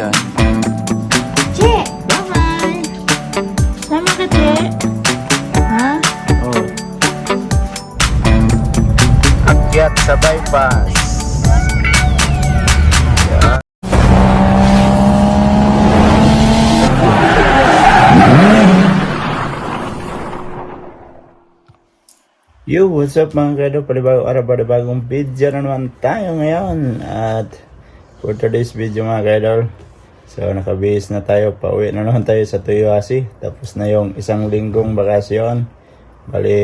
Ayun. Che! Bye-bye! Sama ka, Che? Ha? Oh. Akyat sa bypass. Yan. Yo, what's up mga kaido? Panibagong araw, panibagong video na naman tayo ngayon. At for today's video mga kaidol, so nakabihis na tayo, pauwi na naman tayo sa Tuyuasi. Tapos na yung isang linggong bakasyon. Bali,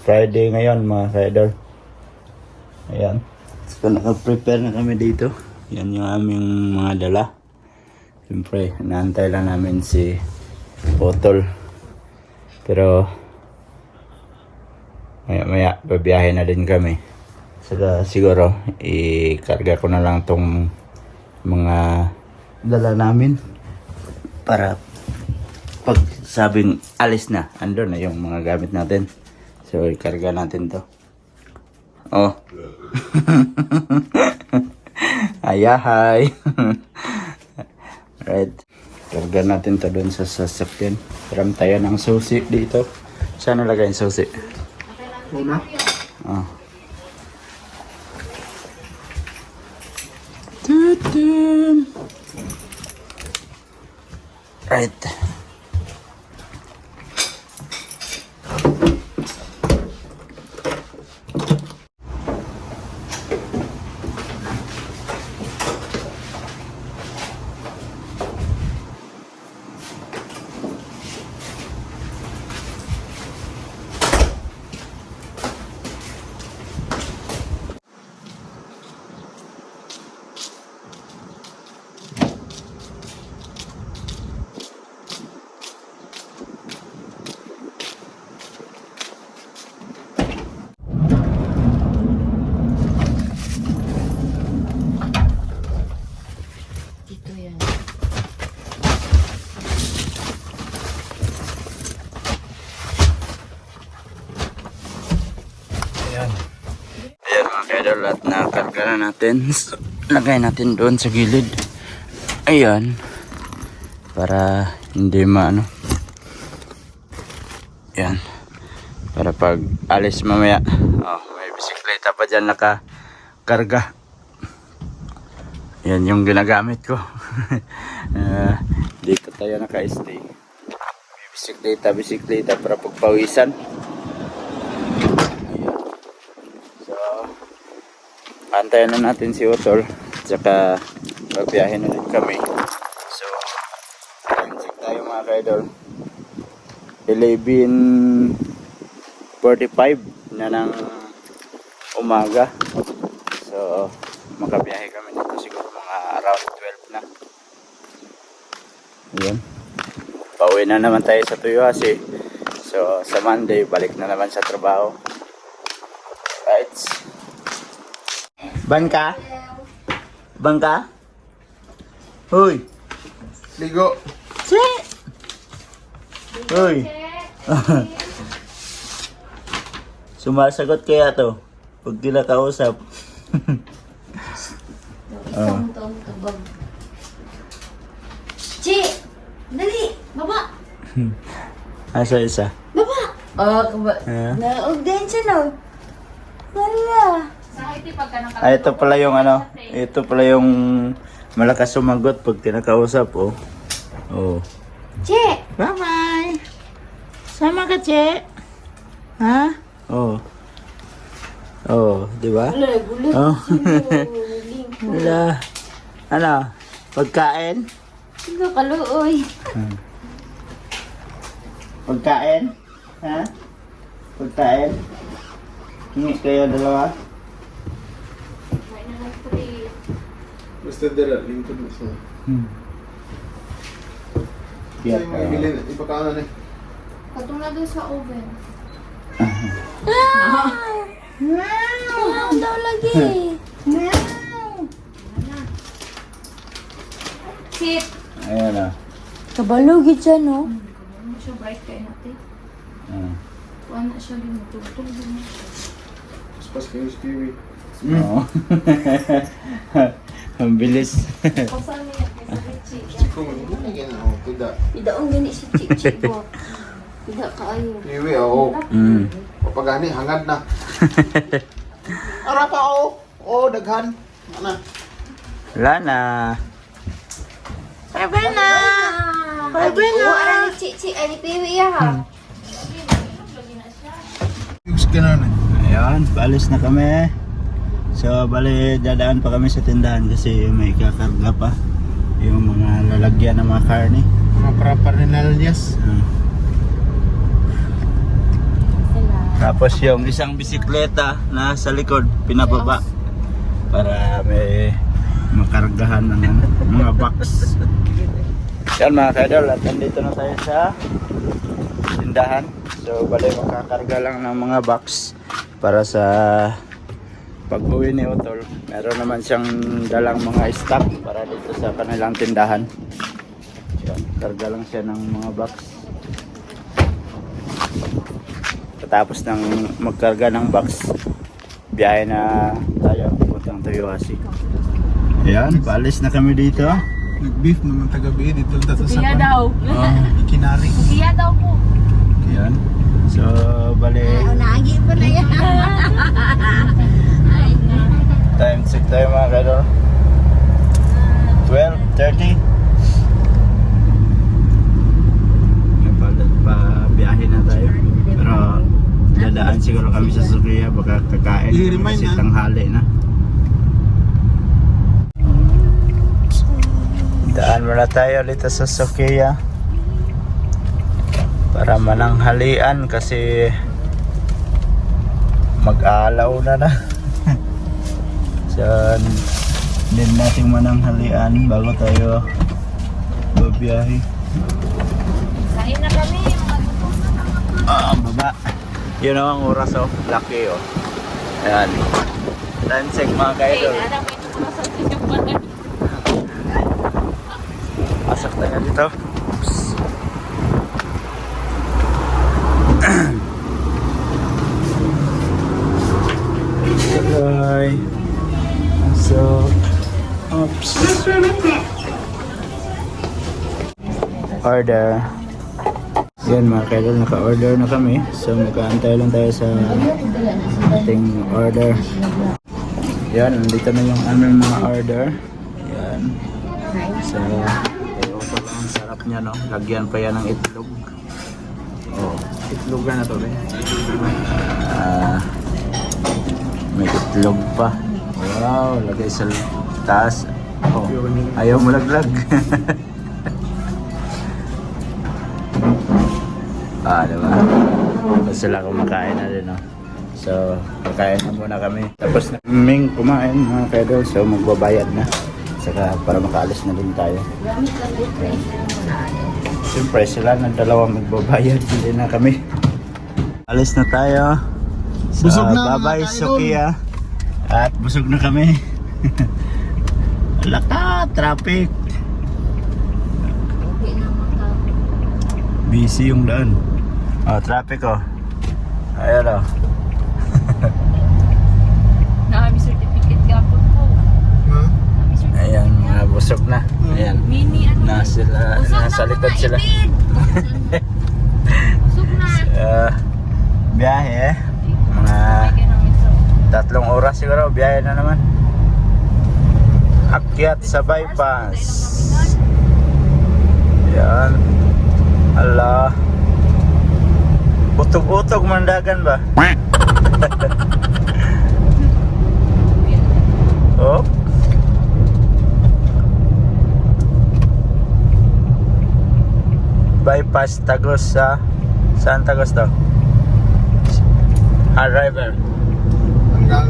Friday ngayon mga kaidol. Ayan. So naka-prepare na kami dito. Yan yung aming mga dala. Siyempre, inaantay lang namin si Potol. Pero, maya maya babiyahe na din kami saka siguro ikarga ko na lang tong mga dala namin. Para pag sabing alis na andun na yung mga gamit natin. So ikarga natin to. Oh. Ayahay right. Karga natin to dun sa sasakyan. Param tayo ng susi dito. Saan nalagay yung susi? Una? Ayan. Ayan mga kaidol at nakarga na natin. Lagay natin doon sa gilid. Ayan. Para hindi maano. Ayan. Para pag alis mamaya. Oh, may bisikleta pa dyan nakakarga. Yan yung ginagamit ko. Ah, dito tayo naka-stay. Bisikleta, bisikleta para pagpawisan. So, antayin na natin si Utol. Tsaka, magbiyahe na din kami. So, check tayo mga kaidol. 11.45 na ng umaga. So, makabiyahe kami dito siguro mga around 12 na. Ayan. Pauwi na naman tayo sa Tuyuasi. So, sa Monday, balik na naman sa trabaho. Right. Bangka? Bangka? Hoy! Ligo. Si! Hoy! Sumasagot kaya to pag di nakausap. Ah. Che! Dali! Baba! Asa isa? Baba! Oh, kaba. Ah. Naog din siya no. Wala. Ah, ito pala yung ano, ito pala yung malakas sumagot pag tinakausap, oh. Oh. Che! Bye-bye! Sama ka, Che? Ha? Oh. Oh, di ba? Oh. Wala. Ano? Pagkain? Ikaw kaluoy. Pagkain? Ha? Pagkain? Hingi kayo dalawa? Basta dala, lingkod mo sa. Hmm. Kaya yung mga bilhin, ka. ipakaano na eh. Patong na doon sa oven. Wow, daw lagi. Sit! Ayan ah. Kabalugid siya, no? Ano siya bright kayo natin? Ah. Kuha na siya ginutugtog din. Paspas kayo sa kiwi. Oo. Ang bilis. Pasan niya. ida. Idaong gani si Chichi ko. Ida kaayo. Iwi, oo. Mm. Papagani, hangad na. Ara pa, oo. Oo, daghan. Ano? Wala na. Bye na. Bye na. Wala ni Chichi ay ni Piwi ya ha. Yung skinner na. Na kami. So, bali, dadaan pa kami sa tindahan kasi may kakarga pa. Yung mga lalagyan ng mga karne. Mga paraparnalias. Ah. Tapos yung isang bisikleta na sa likod, pinababa. Para may makargahan ng ano, mga box. Yan mga kaidol, at nandito na tayo sa tindahan. So, bali makakarga lang ng mga box para sa pag-uwi ni Utol. Meron naman siyang dalang mga stock para dito sa kanilang tindahan. Yan, karga lang siya ng mga box. Pagkatapos ng magkarga ng box, biyahe na tayo puntang Toyohashi. Ayan, paalis na kami dito. Nag-beef naman taga-bi dito dito sa Kaya daw. Oh, Ikinari. Kaya daw po. ayan. So, bali, Nagi pa na yan. time check tayo mga kadol. 12.30. Nabalat pa biyahe na tayo. Pero, dadaan siguro kami sa Sukiya, baka kakain kasi na. tanghali na. Daan muna tayo dito sa Sukiya para mananghalian kasi mag-aalaw na na. So, din nating mananghalian bago tayo babiyahe. Kain na kami. Ah, ang baba. Yun ang oras oh. Lucky oh. Ayan. Check mga kaidol. Pasok tayo dito. Order. Yan mga kaidol, naka-order na kami. So magkaantay lang tayo sa ating order. Yan, nandito na yung aming mga order. Yan. So, Toyota lang ang sarap niya, no? Lagyan pa yan ng itlog. Oh, itlogan na to, be. Ah, may itlog pa. Wow, lagay sa taas. Oh, ayaw mo laglag. ah, diba? Tapos sila kumakain na rin, no? So, kakain na muna kami. Tapos na kaming kumain, mga kaidol. So, magbabayad na. Saka para makaalis na din tayo. Ayan. Siyempre, sila na dalawa magbabayad. Hindi na kami. Alis na tayo. Sa Busog na, kaidol. Sukiya. At busog na kami. Laka, traffic. Busy yung daan. Oh, traffic oh. Ayan oh. Nakami certificate gapon po. Ha? Nakami certificate. Ayan, mga busog na. Ayan. Mini ano. Na sila, nasa na likod mga sila. Busog na. Uh, biyahe. Mga ng ito. tatlong oras siguro, biyahe na naman. Akyat sa bypass. Yan. Ala. Mandagan ba? oh. Bypass Tagos sa saan Tagos to? Arrival. Hanggang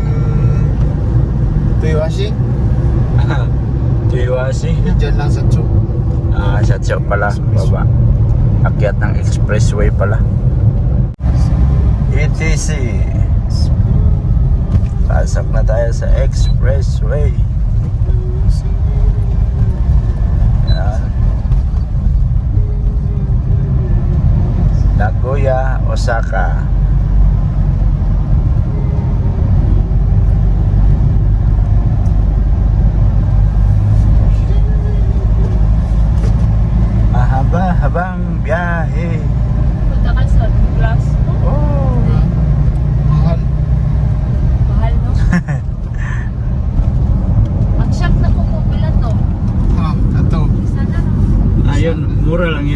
Tuyohashi. Tuiwasi. Diyan lang sa Chu. Ah, sa Tio pala, baba. Akyat ng expressway pala. MTC Pasok na tayo sa expressway. Yan. Nagoya, Osaka. Mahaba-habang biyahe. Punta ka sa glass Mahaba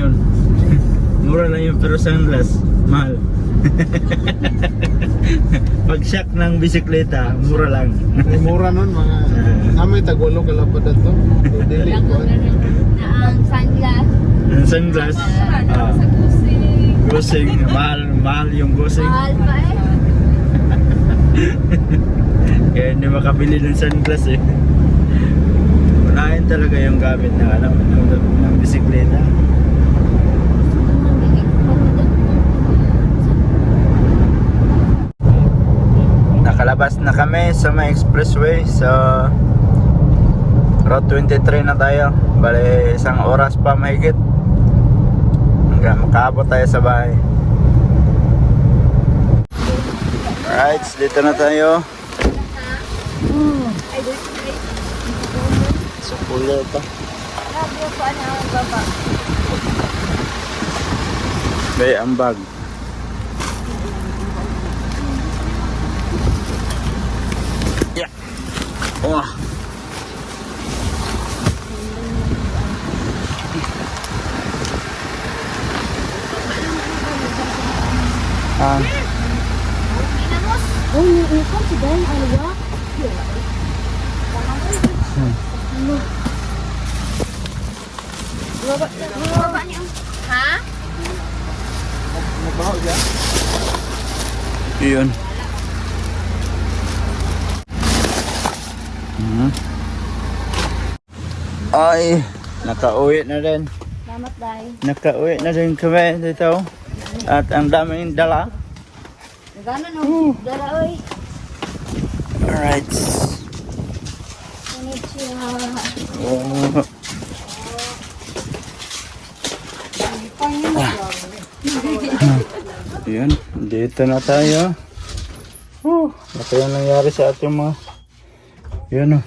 pero sunglass, mahal. Pag shock ng bisikleta, mura lang. Mura nun mga kami tagwalo kalapad na to. Dili ko. Na ang sunglass. Ang sunglass, ah, gusing, mahal, mahal yung gusing. Mahal pa eh. Kaya hindi makabili ng sunglass eh. Unahin talaga yung gamit ng, ano, ng, ng bisikleta. Nakalabas na kami sa may expressway sa Route 23 na tayo. Bale, isang oras pa mahigit. Hanggang makaabot tayo sa bahay. Alright, dito na tayo. Sa pulo pa. Grabe ang baba. Bay, ang Oh. Ah, Oh, yung ikon si Dan Alwa. Baba, baba niyo. Ha? Nagbaho dyan. yun. Ay, nakauwi na rin. Salamat, Day. Nakauwi na rin kami dito. At ang daming dala. Gano'n no? Dala, oy. Alright. Konnichiwa. Oh. Yun, dito na tayo. Oh, ito yung nangyari sa ating mga... Yun oh.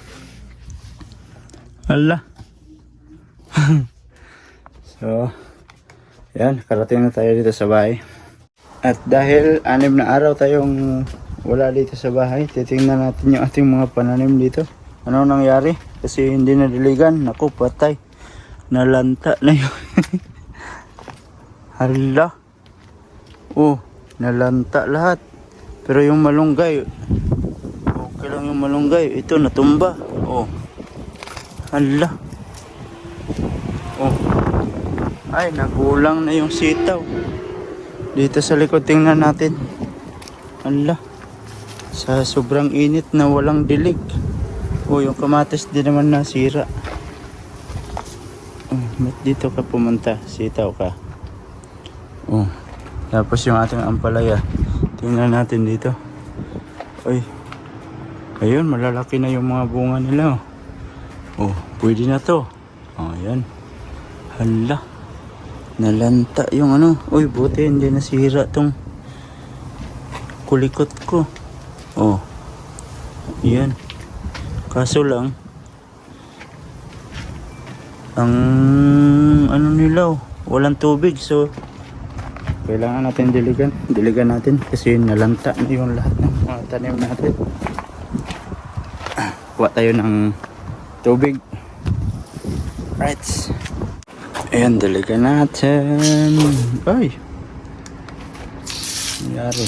Hala. so, yan, karating na tayo dito sa bahay. At dahil anim na araw tayong wala dito sa bahay, titingnan natin yung ating mga pananim dito. Ano nangyari? Kasi hindi nadiligan. Naku, patay. Nalanta na yun. Hala. Oh, nalanta lahat. Pero yung malunggay, okay lang yung malunggay. Ito, natumba. Oh. Hala. Oh. Ay, nagulang na yung sitaw. Dito sa likod, tingnan natin. Hala. Sa sobrang init na walang dilig. Oh, yung kamatis din naman nasira. Oh, dito ka pumunta? Sitaw ka. Oh. Tapos yung ating ampalaya. Tingnan natin dito. Uy. Ayun, malalaki na yung mga bunga nila. Oh, oh pwede na to. Oh, ayan. Hala. Nalanta yung ano. Uy, buti hindi nasira tong kulikot ko. Oh. Yan. Kaso lang, ang ano nila, oh, walang tubig. So, kailangan natin diligan. Diligan natin kasi nalanta na yung lahat ng mga tanim natin. Ah, Kuha tayo ng tubig. Right. Ayan, diligan natin. Ay! Nangyari.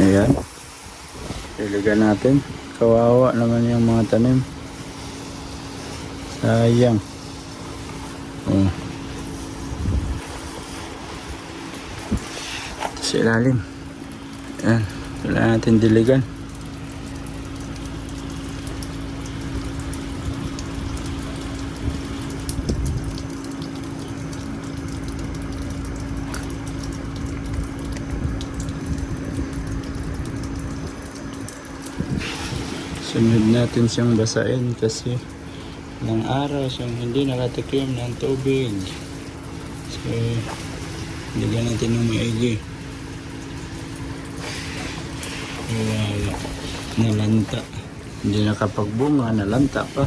Ayan. Diligan natin. Kawawa naman yung mga tanim. Sayang. Oh. Ito sa ilalim. Ayan. Kailangan natin diligan. Sunod natin siyang basain kasi ng araw siyang hindi nakatikim ng tubig. So, ligan natin ng maigi. Kawawa. Nalanta. Hindi nakapagbunga, nalanta pa.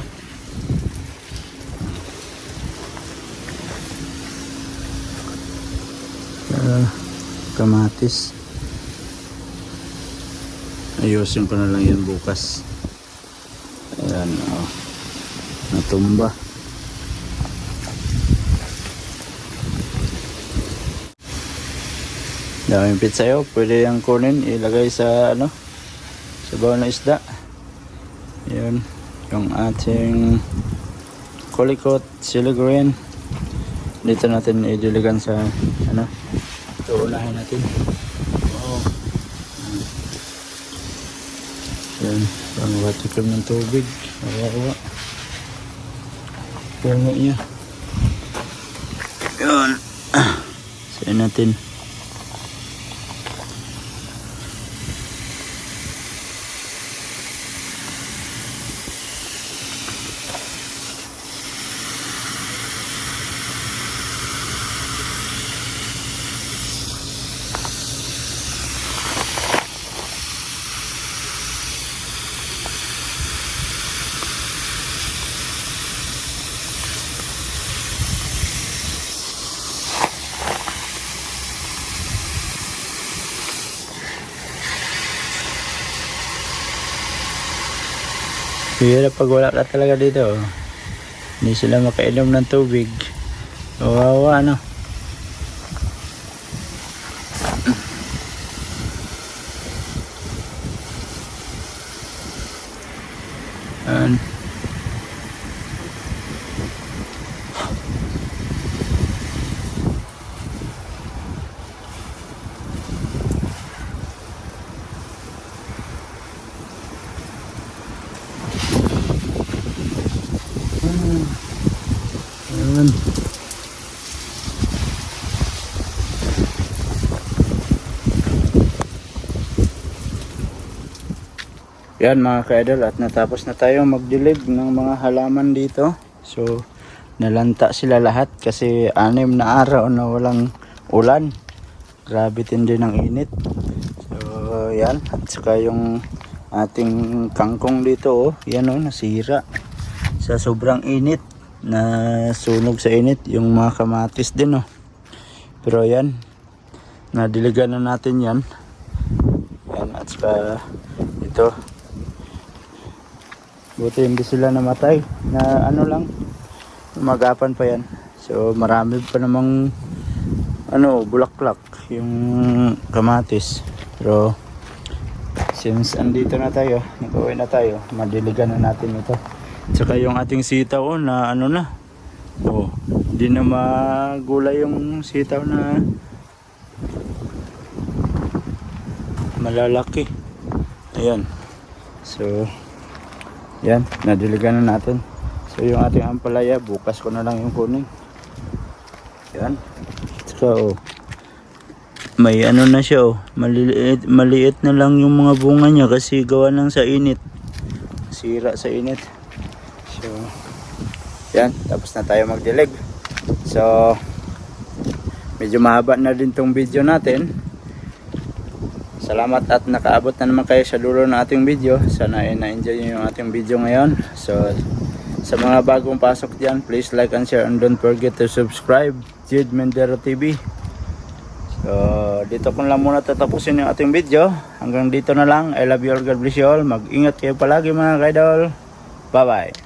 Ah, kamatis. Ayusin ko na lang yan bukas. Ayan, oh. Natumba. Daming pizza yun. Pwede yung kunin, ilagay sa ano, sa bawang na isda. Yun, yung ating kulikot, sili green. Dito natin idiligan sa ano, ito unahin natin. Wow. Yan, pang watikam ng tubig. Awa-awa. Puno niya. Yun. Sayin natin. Hirap pag wala ka talaga dito. Hindi sila makainom ng tubig. Kawawa, ano? Ayan. Ayan. Yan mga ka-idol at natapos na tayo magdilig ng mga halaman dito. So nalanta sila lahat kasi anim na araw na walang ulan. Grabe tindi ng init. So yan at saka yung ating kangkong dito oh, yan oh nasira sa sobrang init na sunog sa init yung mga kamatis din oh. Pero yan nadiligan na natin yan. Yan at saka ito Buti hindi sila namatay na ano lang magapan pa yan. So marami pa namang ano bulaklak yung kamatis. Pero since andito na tayo, nag-uwi na tayo, madiligan na natin ito. Tsaka yung ating sitaw oh, na ano na. Oh, hindi na magulay yung sitaw na malalaki. Ayan. So, yan, nadiligan na natin. So yung ating ampalaya, bukas ko na lang yung kunin. Yan. So, may ano na siya oh. Maliit, maliit na lang yung mga bunga niya kasi gawa ng sa init. Sira sa init. So, yan. Tapos na tayo magdilig. So, medyo mahaba na din tong video natin. Salamat at nakaabot na naman kayo sa dulo ng ating video. Sana ay na-enjoy nyo yung ating video ngayon. So, sa mga bagong pasok dyan, please like and share and don't forget to subscribe. Jid Mendero TV. So, dito ko lang muna tatapusin yung ating video. Hanggang dito na lang. I love you all. God bless you all. Mag-ingat kayo palagi mga kaidol. Bye-bye.